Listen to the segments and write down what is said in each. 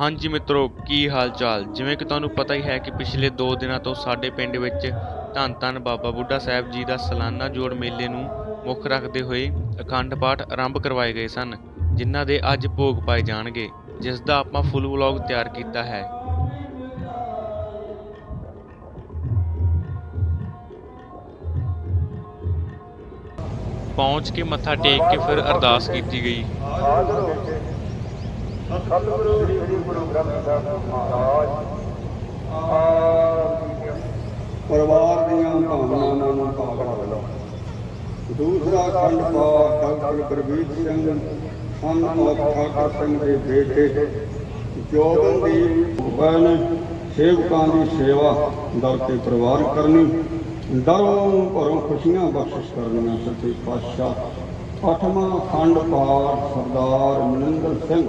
ਹਾਂਜੀ ਮਿੱਤਰੋ, ਕੀ ਹਾਲ ਚਾਲ ਜਿਵੇਂ ਕਿ ਤੁਹਾਨੂੰ ਪਤਾ ਹੀ ਹੈ ਕਿ ਪਿਛਲੇ 2 ਦਿਨਾਂ ਤੋਂ ਸਾਡੇ ਪਿੰਡ ਵਿੱਚ ਧੰਨ ਧੰਨ ਬਾਬਾ ਬੁੱਢਾ ਸਾਹਿਬ ਜੀ ਦਾ ਸਾਲਾਨਾ ਜੋੜ ਮੇਲੇ ਨੂੰ ਮੁੱਖ ਰੱਖਦੇ ਹੋਏ ਅਖੰਡ ਪਾਠ ਆਰੰਭ ਕਰਵਾਏ ਗਏ ਸਨ, ਜਿਨ੍ਹਾਂ ਦੇ ਅੱਜ ਭੋਗ ਪਾਏ ਜਾਣਗੇ, ਜਿਸ ਦਾ ਆਪਾਂ ਫੁੱਲ ਵਲੌਗ ਤਿਆਰ ਕੀਤਾ ਹੈ। ਪਹੁੰਚ ਕੇ ਮੱਥਾ ਟੇਕ ਕੇ ਫਿਰ ਅਰਦਾਸ ਕੀਤੀ ਗਈ। ਸਤਿਗੁਰੂ ਸ੍ਰੀ ਗੁਰੂ ਗ੍ਰੰਥ ਸਾਹਿਬ ਮਹਾਰਾਜ ਪਰਿਵਾਰ ਦੀਆਂ ਭਾਵਨਾਵਾਂ ਨੂੰ ਪਾਵਨ ਕਰੋ। ਦੂਸਰਾ ਖੰਡ ਪਾਠ ਡਾਕਟਰ ਗੁਰਬੀਰ ਸਿੰਘ ਹਨ ਆਪ ਠਾਕਰ ਸਿੰਘ ਦੇ ਬੇਟੇ ਜੋਗਨਦੀਪ ਬਨ ਸੇਵਕਾਂ ਦੀ ਸੇਵਾ ਦਰ ਤੇ ਪਰਿਵਾਰ ਕਰਨੀ ਦਰੋਂ ਭਰੋਂ ਖੁਸ਼ੀਆਂ ਬਖਸ਼ਿਸ਼ ਕਰਨੀਆਂ ਸੱਚੇ ਪਾਤਸ਼ਾਹ। ਅੱਠਵਾਂ ਖੰਡ ਪਾਠ ਸਰਦਾਰ ਮਨਿੰਦਰ ਸਿੰਘ।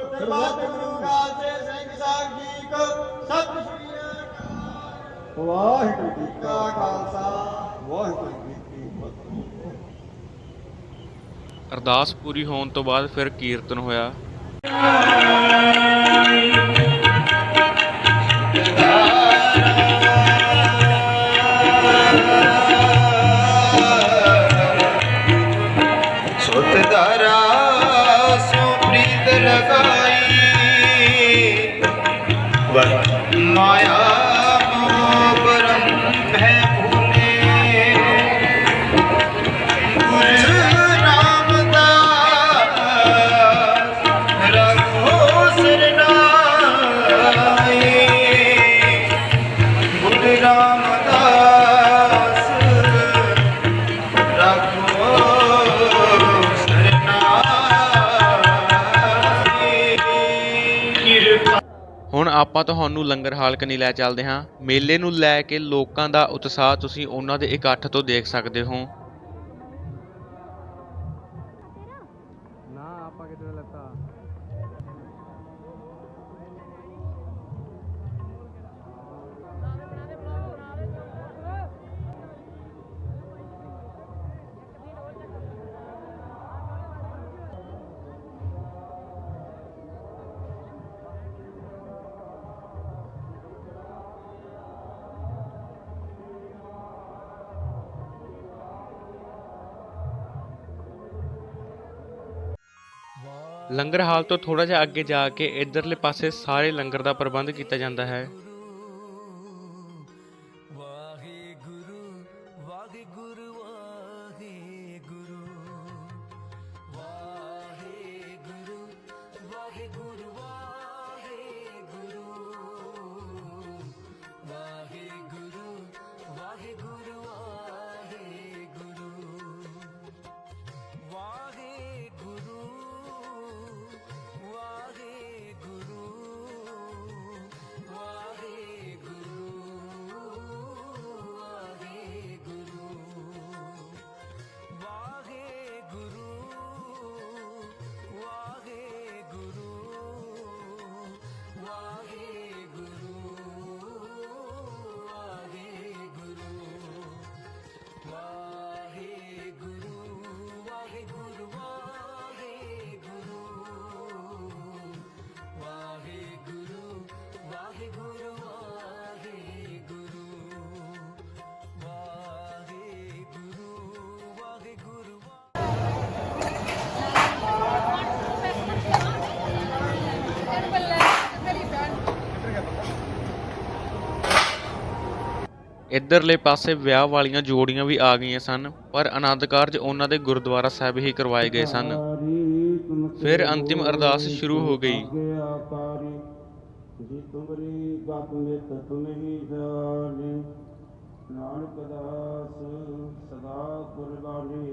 ਵਾਹਿਗੁਰੂ ਜੀ ਕਾ ਖਾਲਸਾ, ਵਾਹਿਗੁਰੂ ਜੀ ਕੀ ਫਤਿਹ। ਅਰਦਾਸ ਪੂਰੀ ਹੋਣ ਤੋਂ ਬਾਅਦ ਫਿਰ ਕੀਰਤਨ ਹੋਇਆ। ਆਪਾਂ ਤੁਹਾਨੂੰ ਲੰਗਰ ਹਾਲ ਕਨੀ ਲੈ ਚੱਲਦੇ ਹਾਂ। ਮੇਲੇ ਨੂੰ ਲੈ ਕੇ ਲੋਕਾਂ ਦਾ ਉਤਸ਼ਾਹ ਤੁਸੀਂ ਉਹਨਾਂ ਦੇ ਇਕੱਠ ਤੋਂ ਦੇਖ ਸਕਦੇ ਹੋ। ਲੰਗਰ ਹਾਲ ਤੋਂ ਥੋੜਾ ਜਿਹਾ ਅੱਗੇ ਜਾ ਕੇ ਇਧਰਲੇ ਪਾਸੇ ਸਾਰੇ ਲੰਗਰ ਦਾ ਪ੍ਰਬੰਧ ਕੀਤਾ ਜਾਂਦਾ ਹੈ। ਇੱਧਰਲੇ ਪਾਸੇ ਵਿਆਹ ਵਾਲੀਆਂ ਜੋੜੀਆਂ ਵੀ ਆ ਗਈਆਂ ਸਨ, ਪਰ ਆਨੰਦ ਕਾਰਜ ਉਹਨਾਂ ਦੇ ਗੁਰਦੁਆਰਾ ਸਾਹਿਬ ਹੀ ਕਰਵਾਏ ਗਏ ਸਨ। ਫਿਰ ਅੰਤਿਮ ਅਰਦਾਸ ਸ਼ੁਰੂ ਹੋ ਗਈ। ਜੀ ਤੁਮਰੀ ਗਤ ਮਿਤ ਤੁਮਹੀ ਜਾਣੇ ਨਾਨਕ ਦਾਸ ਸਦਾ ਕੁਰਬਾਨੀ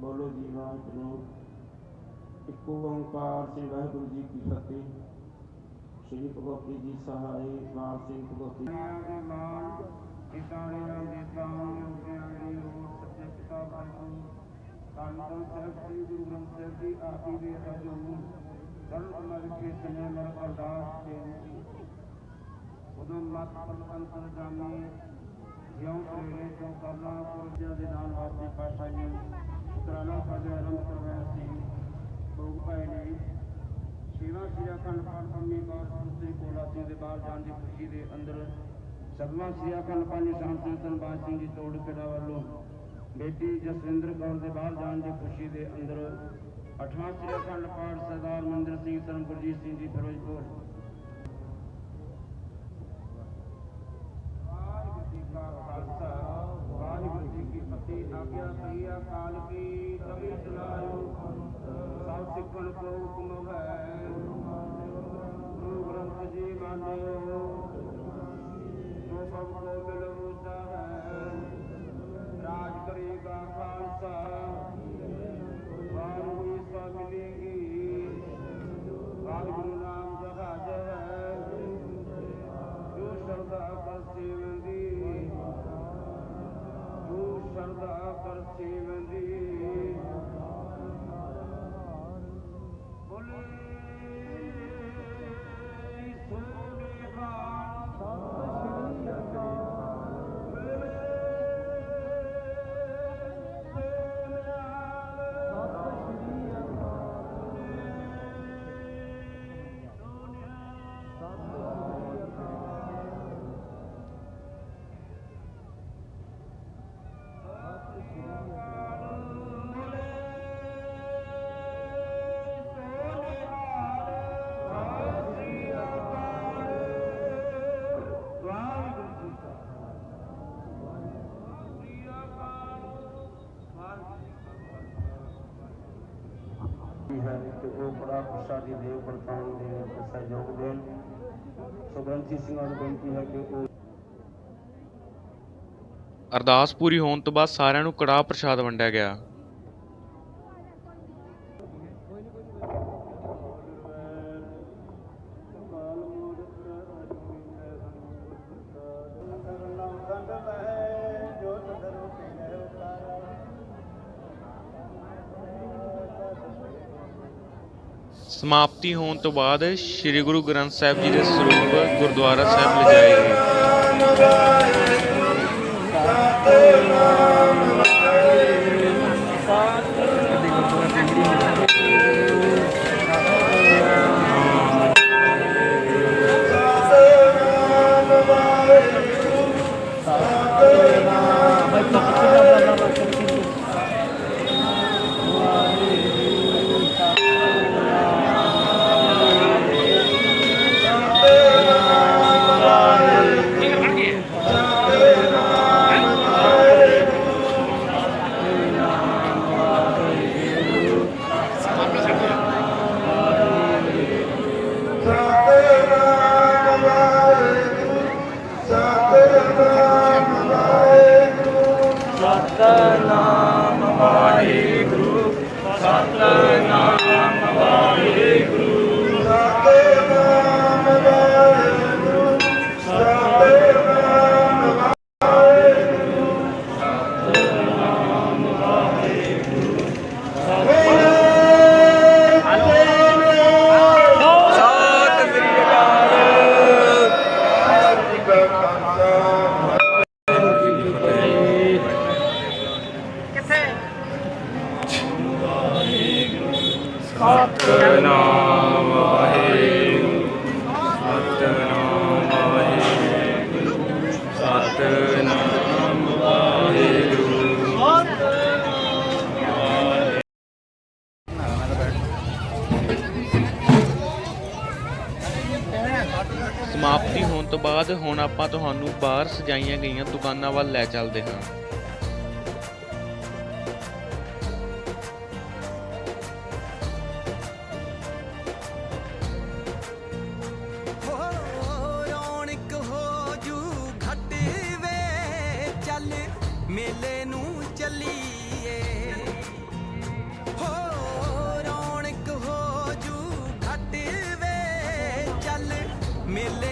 ਬੋਲੋ ਜੀ ਵਾਹਿਗੁਰੂ ਇੱਕੋ ਓੰਕਾਰ ਸੇ ਵਾਹਿਗੁਰੂ ਜੀ ਕੀ ਫਤਿਹ। ਸ਼੍ਰੀ ਭਗਵਤੀ ਜੀ ਸਹਾਈ, ਮਾਨ ਸਿੰਘ ਭਗਵਤੀ ਇਤਾਣੇ ਨਾਲ ਦੇ ਤਾਂ ਗਿਆਨੀ ਹੋਰ ਸੱਚੇ ਪਿਤਾ ਵਾਹਿਗੁਰੂ ਧੰਨ ਸਾਹਿਬ ਸ੍ਰੀ ਗੁਰੂ ਗ੍ਰੰਥ ਸਾਹਿਬ ਜੀ ਆਖੀ ਦੇ ਹਜੂਰ ਸਰਬ ਅਮਰ ਕੇ ਸਨੇ ਮਰ ਅਰਦਾਸ ਬੇਨਤੀ ਉਦੋਂ ਮਤ ਪਰਤੰਤਰ ਜਾਣੀ ਜਿਉਂ ਪ੍ਰੇਰੇ ਤੋਂ ਕਰਨਾ ਪੁਰਜਿਆਂ ਦੇ ਨਾਲ ਵਾਸਤੇ ਪਾਸ਼ਾ ਜੀ ਉਤਰਾਲਾ ਸਾਡੇ ਆਰੰਭ ਕਰਵਾਇਆ ਸੀ। ਭੋਗ ਪਏ ਨੇ ਸੇਵਾ ਸ੍ਰੀ ਅਖੰਡ ਪਾਠ ਪੰਮੀ ਬਾਰ ਸ੍ਰੀ ਕੋਲਾ ਸਿੰਘ ਦੇ ਬਾਹਰ ਜਾਣ ਦੀ ਖੁਸ਼ੀ ਦੇ ਅੰਦਰ ਸਤਵਾਂ ਸ੍ਰੀ ਅਖੰਡ ਪਾਠ ਨਿਸ਼ਾਨ ਸਿੰਘ ਧਨਬਾਦ ਸਿੰਘ ਤੋੜ ਕਿਲਾ ਵੱਲੋਂ ਬੇਟੀ ਜਸਵਿੰਦਰ ਕੌਰ ਦੇ ਬਾਹਰ ਜਾਣ ਦੀ ਖੁਸ਼ੀ ਦੇ ਅੰਦਰ ਅਠਵਾਂ ਸ੍ਰੀ ਅਖੰਡ ਪਾਠ ਸਰਦਾਰ ਮੰਦਰ ਸਿੰਘ, ਧਰਮ ਗੁਰਜੀਤ ਸਿੰਘ ਜੀ, ਫਿਰੋਜ਼ਪੁਰ। ਵਾਹਿਗੁਰੂ ਜੀ ਕਾ ਖਾਲਸਾ, ਵਾਹਿਗੁਰੂ ਜੀ ਕੀ ਫਤਿਹ। ਆਗਿਆ ਸਹੀ ਅਕਾਲ ਕੀ ਕਬੀ ਚਲਾਇਓ ਸਭ ਸਿੱਖਣ ਕੋ ਹੁਕਮ ਹੈ ਗੁਰੂ ਗ੍ਰੰਥ ਜੀ ਮੰਨਿਓ ਜੋ ਸਭ ਕੋ ਮਿਲ ਮੁਸਾ ਹੈ। ਰਾਜ ਕਰੇਗਾ ਖਾਲਸਾ। ਵਾਹਿਗੁਰੂ ਸਾ ਮਿਲੇਗੀ। ਵਾਹਿਗੁਰੂ ਨਾਮ ਜਹਾਜ ਹੈ ਜੋ ਸ਼ਰਧਾ ਕਰ ਸੇਵੰਦੀ ਜੋ ਸ਼ਰਧਾ ਕਰ ਸੇਵੰਦੀ ਹੈ ਕਿ ਉਹ ਬੜਾ ਪ੍ਰਸ਼ਾਦੀ ਦੇਵ ਵਰਤਾਨ ਦੇ ਵਿੱਚ ਸਹਿਯੋਗ ਦੇਣ। ਸੋ ਗ੍ਰੰਥੀ ਸਿੰਘਾਂ ਨੂੰ ਬੇਨਤੀ ਹੈ ਕਿ ਉਹ ਅਰਦਾਸ ਪੂਰੀ ਹੋਣ ਤੋਂ ਬਾਅਦ ਸਾਰਿਆਂ ਨੂੰ ਕੜਾਹ ਪ੍ਰਸ਼ਾਦ ਵੰਡਿਆ ਗਿਆ। ਸਮਾਪਤੀ ਹੋਣ ਤੋਂ ਬਾਅਦ ਸ੍ਰੀ ਗੁਰੂ ਗ੍ਰੰਥ ਸਾਹਿਬ ਜੀ ਦੇ ਸਰੂਪ ਗੁਰਦੁਆਰਾ ਸਾਹਿਬ ਲਿਜਾਏ ਗਏ। ਸਮਾਪਤੀ ਆਪਾਂ ਤੁਹਾਨੂੰ ਬਾਹਰ ਸਜਾਈਆਂ ਗਈਆਂ ਦੁਕਾਨਾਂ ਵੱਲ ਲੈ ਚੱਲਦੇ ਹਾਂ। ਹੋ ਰੌਣਕ ਹੋ ਜੂ ਵੇ, ਚੱਲ ਮੇਲੇ ਨੂੰ ਚੱਲੀਏ। ਹੋ ਰੌਣਕ ਹੋ ਜੂ ਘਟ ਵੇ, ਚੱਲ ਮੇਲੇ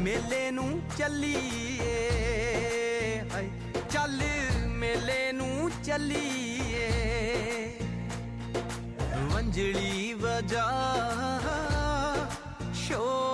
ਮੇਲੇ ਨੂੰ ਚੱਲੀਏ ਹਾਏ। ਚੱਲ ਮੇਲੇ ਨੂੰ ਚੱਲੀਏ। ਵੰਜਲੀ ਵਜਾ ਸ਼ੋਰਾ